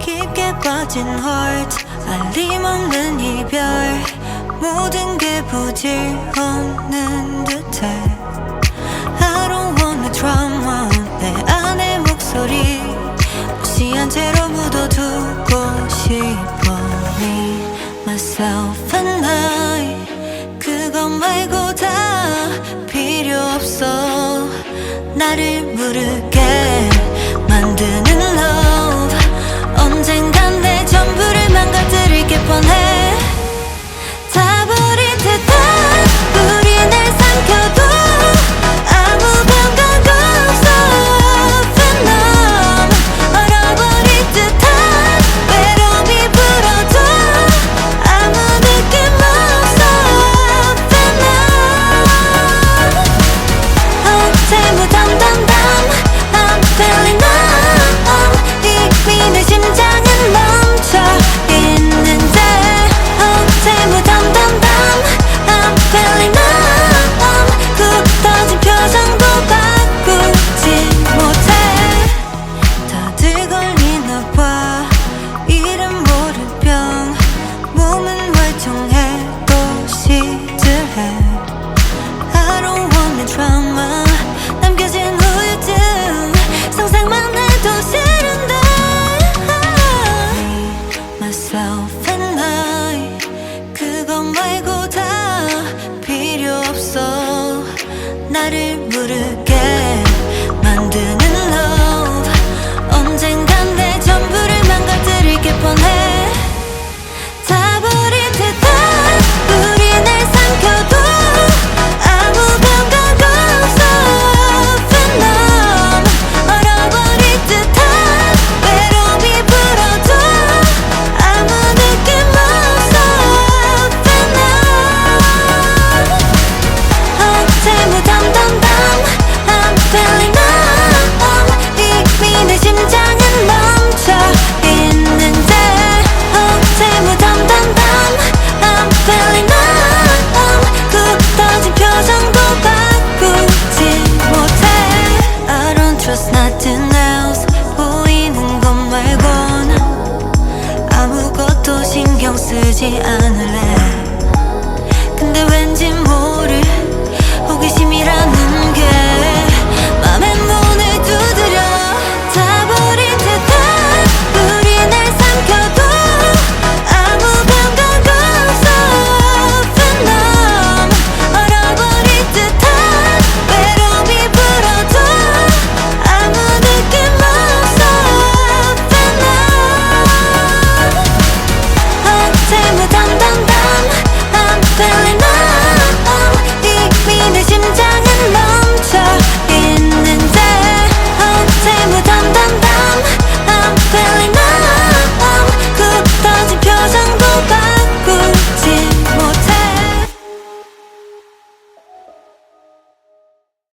깊게 빠진 heart 알림 없는 이별. 모든 게 부질없는 듯해. I don't want a drama 내 안의 목소리. 무시한 채로 묻어두고 싶어 Me, myself and I. 그것 말고 다 필요 없어. 나를 모르게 쓰지 않을래? 근데 왠지 모를